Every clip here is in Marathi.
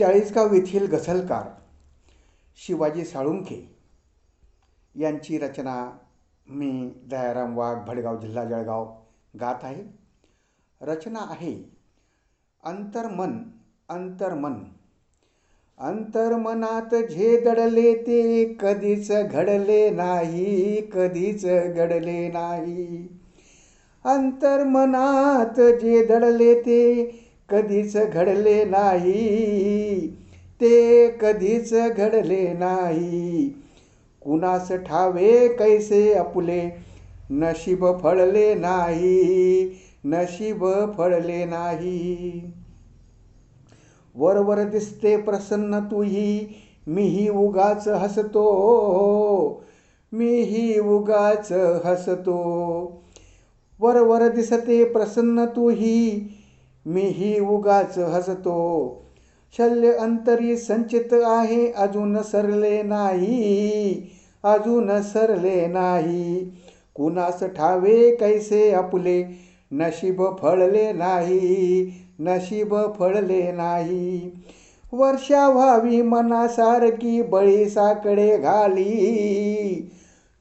चाळीसगाव येथील गझलकार शिवाजी साळुंखे यांची रचना मी दयाराम वाघ भडगाव जिल्हा जळगाव गात आहे. रचना आहे अंतर्मन अंतर्मन. अंतर्मनात जे दडले ते कधीच घडले नाही कधीच घडले नाही. अंतर्मनात जे दडले ते कधीच घडले नाही. ते कधीच घडले नाही. कुणास ठावे कैसे आपुले नशीब फळले नाही. नशीब फळले नाही. वरवर दिसते प्रसन्न तुही. मीही उगाच हसतो. मीही उगाच हसतो. वरवर दिसते प्रसन्न तूही. मीही उगाच हसतो. शल्य अंतरी संचित आहे अजून सरले नाही अजून सरले नाही. कुणास ठावे कैसे आपले नशीब फळले नाही नशीब फळले नाही. वर्षा व्हावी मनासारखी बळी साकडे घाली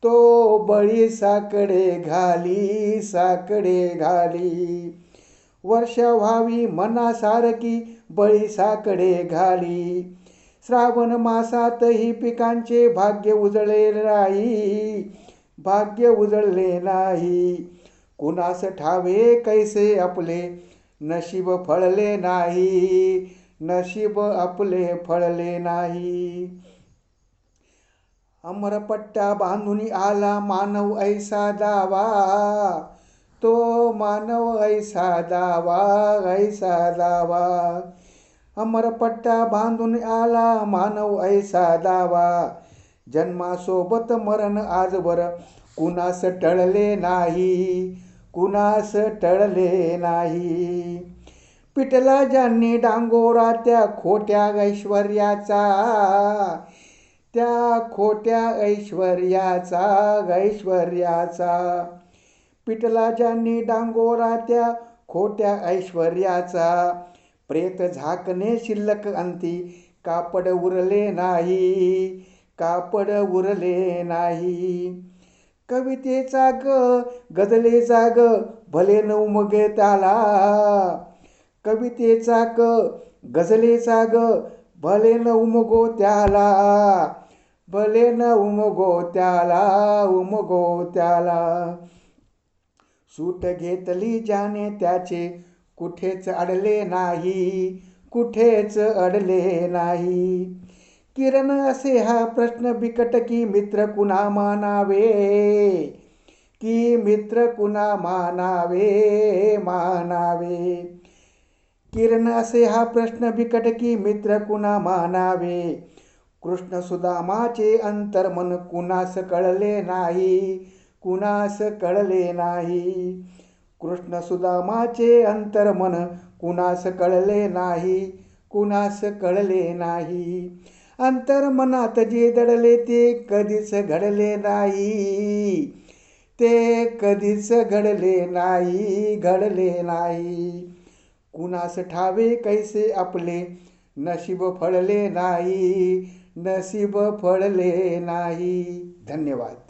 तो बळी साकडे घाली साकडे घाली. वर्ष व्हावी मनासारखी बळी साकडे घाली. श्रावण मासातही पिकांचे भाग्य उजळले नाही. भाग्य उजळले नाही. कुणास ठावे कैसे आपले? नशीब फळले नाही. नशीब आपले फळले नाही. अमरपट्टा बांधून आला मानव ऐसा दावा. तो मानव ऐसा दावा ऐसा दावा. अमरपट्टा बांधून आला मानव ऐसा दावा. जन्मासोबत मरण आजवर कुणास टळले नाही कुणास टळले नाही. पिटला ज्यांनी डांगोरा त्या खोट्या ऐश्वर्याचा त्या खोट्या ऐश्वर्याचा ऐश्वर्याचा. पिटला ज्यांनी डांगोरा त्या खोट्या ऐश्वर्याचा. प्रेत झाकणे शिल्लक अंती कापड उरले नाही कापड उरले नाही. कवितेचा ग गजलेचा ग भले नवमगे त्याला. कवितेचा क गजलेचा ग भले न उमगो त्याला. भले न उमगो त्याला उमगो त्याला. सूट घेतली ज्याने त्याचे. कुठेच अडले नाही कुठेच अडले नाही. किरण असे हा प्रश्न बिकट की मित्र कुणा मानावे? की मित्र कुणा मानावे? मानावे. किरण असे हा प्रश्न बिकट की मित्र कुणा मानावे? कृष्ण सुदामाचे अंतर्मन कुणास कळले नाही? कुणास कळले नाही. कृष्ण सुदामाचे अंतर्मन कुणास कळले नाही. कुणास कळले नाही. अंतर्मनात जे दडले ते कधीच घडले नाही. ते कधीच घडले नाही घडले नाही. कुणास ठावे कैसे आपले नशीब फळले नाही नशीब फळले नाही. धन्यवाद.